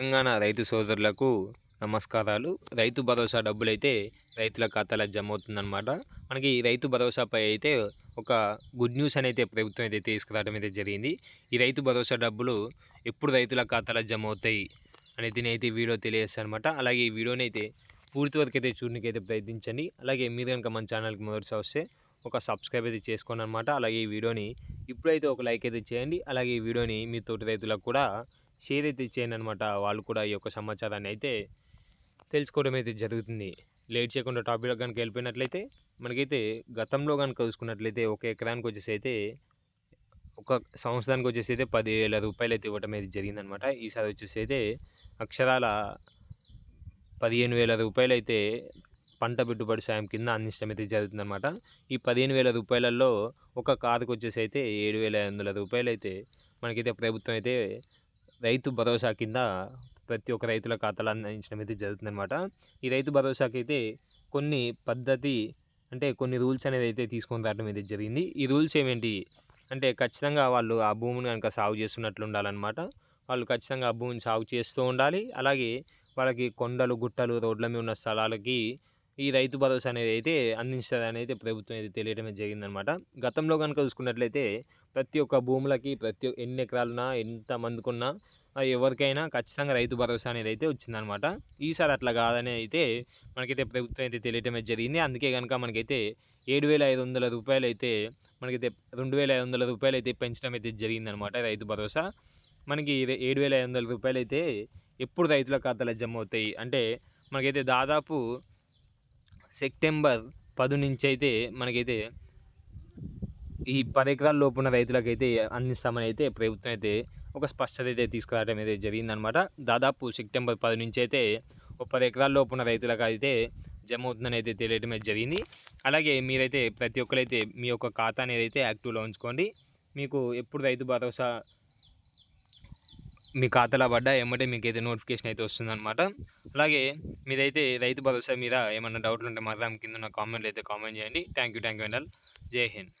తెలంగాణ రైతు సోదరులకు నమస్కారాలు. రైతు భరోసా డబ్బులు అయితే రైతుల ఖాతాలో జమ అవుతుందన్నమాట మనకి రైతు భరోసాపై అయితే ఒక గుడ్ న్యూస్ అనేది ప్రభుత్వం అయితే తీసుకురావడం అయితే జరిగింది. ఈ రైతు భరోసా డబ్బులు ఎప్పుడు రైతుల ఖాతాలో జమ అవుతాయి అనేది నేనైతే వీడియో తెలియజేస్తాను అనమాట అలాగే ఈ వీడియోని అయితే పూర్తి వరకు అయితే చూడడానికి అయితే ప్రయత్నించండి. అలాగే మీరు కనుక మన ఛానల్కి మొదటిసారి వస్తే ఒక సబ్స్క్రైబ్ అయితే చేసుకోండి అనమాట అలాగే ఈ వీడియోని ఇప్పుడైతే ఒక లైక్ అయితే చేయండి. అలాగే ఈ వీడియోని మీ తోటి రైతులకు కూడా షేర్ అయితే ఇచ్చేయండి అనమాట వాళ్ళు కూడా ఈ యొక్క సమాచారాన్ని అయితే తెలుసుకోవడం అయితే జరుగుతుంది. లేట్ చేయకుండా టాపిక్ కనుక వెళ్ళిపోయినట్లయితే మనకైతే గతంలో కనుక చూసుకున్నట్లయితే ఒక ఎకరానికి వచ్చేసి అయితే ఒక సంవత్సరానికి వచ్చేసి అయితే పదివేల రూపాయలు అయితే ఇవ్వడం అయితే జరిగిందనమాట ఈసారి వచ్చేసి అయితే అక్షరాల పదిహేను వేల రూపాయలు అయితే పంట పెట్టుబడి సాయం కింద అందించడం అయితే జరుగుతుందన్నమాట. ఈ పదిహేను వేల రూపాయలలో ఒక కారుకు వచ్చేసి అయితే ఏడు వేల ఐదు వందల రూపాయలు అయితే మనకైతే ప్రభుత్వం అయితే రైతు భరోసా కింద ప్రతి ఒక్క రైతుల ఖాతాలు అందించడం అయితే జరుగుతుందన్నమాట. ఈ రైతు భరోసాకి అయితే కొన్ని పద్ధతి అంటే కొన్ని రూల్స్ అనేది అయితే తీసుకొని రావడం అయితే జరిగింది. ఈ రూల్స్ ఏమేంటి? అంటే ఖచ్చితంగా వాళ్ళు ఆ భూమిని కనుక సాగు చేస్తున్నట్లు ఉండాలన్నమాట. వాళ్ళు ఖచ్చితంగా ఆ భూమిని సాగు చేస్తూ ఉండాలి. అలాగే వాళ్ళకి కొండలు గుట్టలు రోడ్ల మీద ఉన్న స్థలాలకి ఈ రైతు భరోసా అనేది అయితే అందించదని అయితే ప్రభుత్వం అయితే తెలియడమే జరిగిందనమాట గతంలో కనుక చూసుకున్నట్లయితే ప్రతి ఒక్క భూములకి ప్రతి ఎన్ని ఎకరాలున్నా ఎంత మందికున్నా ఎవరికైనా ఖచ్చితంగా రైతు భరోసా అనేది అయితే వచ్చిందనమాట ఈసారి అట్లా కాదని అయితే మనకైతే ప్రభుత్వం అయితే తెలియటమే జరిగింది. అందుకే కనుక మనకైతే ఏడు వేల ఐదు వందల రూపాయలు అయితే మనకైతే రెండు వేల ఐదు వందల రూపాయలు అయితే పెంచడం అయితే జరిగిందనమాట రైతు భరోసా. మనకి ఏడు వేల ఐదు వందల రూపాయలు అయితే ఎప్పుడు రైతుల ఖాతాలో జమ అవుతాయి? అంటే మనకైతే దాదాపు సెప్టెంబర్ పది నుంచి అయితే మనకైతే ఈ పది ఎకరాల లోపున్న రైతులకైతే అందిస్తామని అయితే ప్రభుత్వం అయితే ఒక స్పష్టత అయితే తీసుకురావడం అయితే జరిగిందనమాట. దాదాపు సెప్టెంబర్ పది నుంచి అయితే ఒక పది ఎకరాల లోపున్న రైతులకు అయితే జమ అవుతుందని అయితే తెలియడమే జరిగింది. అలాగే మీరైతే ప్రతి ఒక్కరైతే మీ యొక్క ఖాతా అనేది అయితే యాక్టివ్లో ఉంచుకోండి. మీకు ఎప్పుడు రైతు భరోసా మీ ఖాతాలో పడ్డా ఏమంటే మీకు అయితే నోటిఫికేషన్ అయితే వస్తుందన్నమాట. అలాగే మీదైతే రైతు భరోసా మీద ఏమైనా డౌట్లు ఉంటే మాత్రం కింద నా కామెంట్లు అయితే కామెంట్ చేయండి. Thank you thank you and Jai Hind.